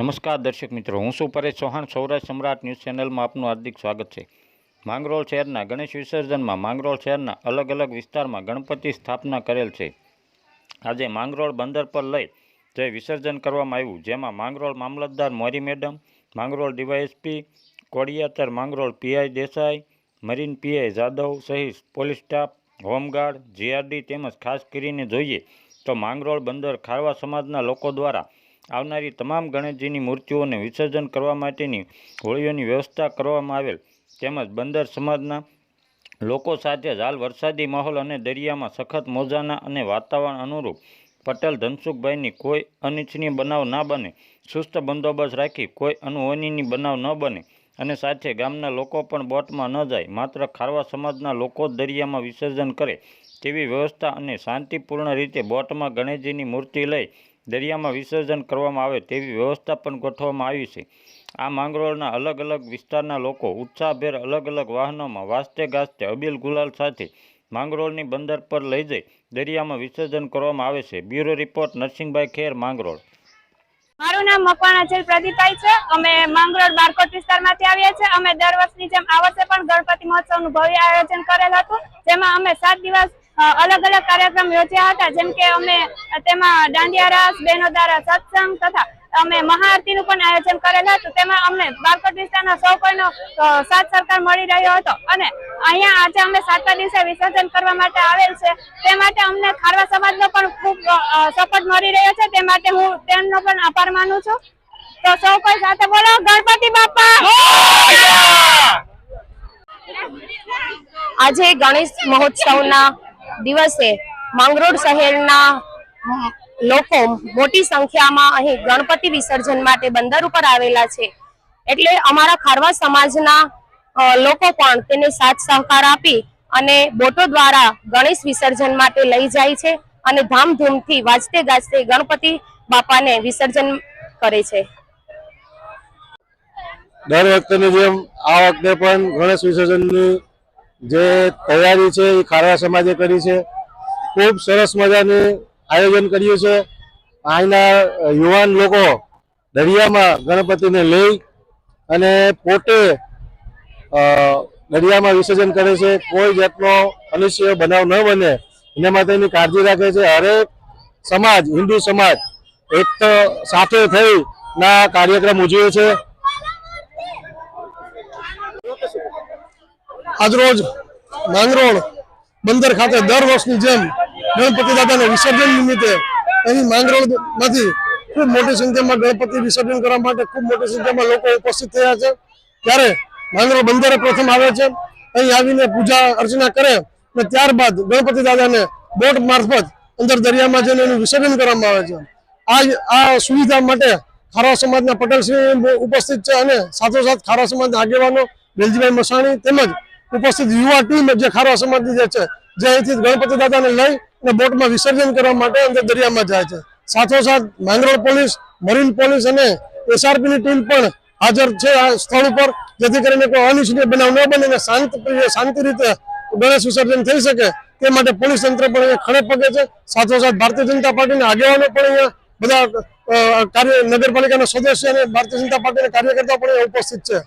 નમસ્કાર દર્શક મિત્રો, હું છું પરેશ ચૌહાણ, સૌરાષ્ટ્ર સમ્રાટ ન્યૂઝ ચેનલમાં આપનું હાર્દિક સ્વાગત છે. માંગરોળ શહેરના ગણેશ વિસર્જનમાં માંગરોળ શહેરના અલગ અલગ વિસ્તારમાં ગણપતિ સ્થાપના કરેલ છે. આજે માંગરોળ બંદર પર લઈ જે વિસર્જન કરવામાં આવ્યું, જેમાં માંગરોળ મામલતદાર Mori madam, Mangrol DYSP Kodiyatar, Mangrol PI Desai, marine PI Jadav સહિત પોલીસ સ્ટાફ, હોમગાર્ડ, જીઆરડી તેમજ ખાસ કરીને જોઈએ તો માંગરોળ બંદર ખારવા સમાજના લોકો દ્વારા આવનારી તમામ ગણેશજીની મૂર્તિઓને વિસર્જન કરવા માટેની હોળીઓની વ્યવસ્થા કરવામાં આવેલ. તેમજ બંદર સમાજના લોકો સાથે હાલ વરસાદી માહોલ અને દરિયામાં સખત મોજાના અને વાતાવરણ અનુરૂપ પટેલ ધનસુખભાઈની કોઈ અનિચ્છનીય બનાવ ના બને. સુસ્ત બંદોબસ્ત રાખી કોઈ અનહોનીની બનાવ ન બને અને સાથે ગામના લોકો પણ બોટમાં ન જાય, માત્ર ખારવા સમાજના લોકો દરિયામાં વિસર્જન કરે તેવી વ્યવસ્થા અને શાંતિપૂર્ણ રીતે બોટમાં ગણેશજીની મૂર્તિ લઈ દરિયામાં વિસર્જન કરવામાં આવે તેવી વ્યવસ્થા પણ ગોઠવવામાં આવી છે. આ માંગરોળના અલગ અલગ વિસ્તારના લોકો ઉત્સાહભેર અલગ અલગ વાહનોમાં વાસ્તે ગાસ્તે અબીલ ગુલાલ સાથે માંગરોળની બંદર પર લઈ જઈ દરિયામાં વિસર્જન કરવામાં આવે છે. Bureau report, Narsinhbhai Kher, Mangrol. મારું નામ મકવાણા છે, પ્રદીપભાઈ છે. અમે માંગરોળ બારકોટ વિસ્તારમાંથી આવીએ છીએ. અમે દર વર્ષની જેમ આ વર્ષે પણ ગણપતિ મહોત્સવનું ભવ્ય આયોજન કરેલ હતું, જેમાં અમે સાત દિવસ અલગ અલગ કાર્યક્રમ યોજ્યા હતા. જેમ કે અમે તેમાં દાંડિયા રાસ બહેનો દ્વારા સત્સંગ તથા અમે મહાઆરતીનું પણ આયોજન કરેલ હતું. તેમાં અમને બારકોટ વિસ્તારના સૌ કોઈનો સાથ સહકાર મળી રહ્યો હતો. અને અહીંયા આજે અમે સાતમા દિવસે વિસર્જન કરવા માટે આવેલ છે. તે માટે અમને ખારવા સમાજનો પણ ખૂબ સપોર્ટ મળી રહ્યો છે. તે માટે હું તેમનો પણ આભાર માનું છું. તો સૌ કોઈ સાથે બોલો ગણપતિ બાપા! આજે ગણેશ મહોત્સવના દિવસે માંગરોળ શહેરના લોકો મોટી સંખ્યામાં અહીં ગણપતિ વિસર્જન માટે બંદર ઉપર આવેલા છે. એટલે અમારા ખારવા સમાજના લોકો પણ તેને સાથ સહકાર આપી અને બોટો દ્વારા ગણેશ વિસર્જન માટે લઈ જાય છે અને ધામધૂમથી વાજતે ગાજતે ગણપતિ બાપાને વિસર્જન કરે છે. દર વખતની જેમ આ વખતે પણ ગણેશ વિસર્જનની જે તૈયારી છે એ ખારવા સમાજે કરી છે. ખૂબ સરસ મજાનું આયોજન કર્યું છે. અહીંના યુવાન લોકો દરિયામાં ગણપતિને લઈ અને પોતે દરિયામાં વિસર્જન કરે છે. કોઈ જાતનો અનિશ્ચય બનાવ ન બને. એના માટેની કાળજી રાખે છે. હરેક સમાજ, હિન્દુ સમાજ એક સાથે થઈ ના કાર્યક્રમ ઉજવે છે. આજરોજ માંગરોળ બંદર ખાતે દર વર્ષની જેમ ગણપતિ દાદાના વિસર્જન નિમિત્તે અહીં માંગરોળમાંથી ખૂબ મોટી સંખ્યામાં ગણપતિ વિસર્જન કરવા માટે ખૂબ મોટી સંખ્યામાં લોકો ઉપસ્થિત થયા છે. ત્યારે માંગરોળ બંદરે પ્રથમ આવે છે. અહીં આવીને પૂજા અર્ચના કરે અને ત્યારબાદ ગણપતિ દાદાને બોટ મારફત અંદર દરિયામાં જઈને એનું વિસર્જન કરવામાં આવે છે. આ આ સુવિધા માટે ખારવા સમાજના પટેલશ્રી ઉપસ્થિત છે અને સાથોસાથ ખારવા સમાજના આગેવાનો, વેલજીભાઈ મસાણી તેમજ ઉપસ્થિત યુવા ટીમ જે ખારવા સમાજની જે છે, જે અહીંથી ગણપતિ દાદાને લઈ અને બોટમાં વિસર્જન કરવા માટે અંદર દરિયામાં જાય છે. સાથોસાથ માંગરોળ પોલીસ, મરીન પોલીસ અને એસઆરપી ની ટીમ પણ હાજર છે આ સ્થળ ઉપર, જેથી કરીને કોઈ અનિચ્છનીય બનાવ ન બને અને શાંત શાંતિ રીતે ગણેશ વિસર્જન થઈ શકે તે માટે પોલીસ તંત્ર પણ અહીંયા ખડે પગે છે. સાથોસાથ ભારતીય જનતા પાર્ટીના આગેવાનો પણ અહીંયા બધા કાર્ય, નગરપાલિકાના સદસ્ય અને ભારતીય જનતા પાર્ટીના કાર્યકર્તાઓ પણ ઉપસ્થિત છે.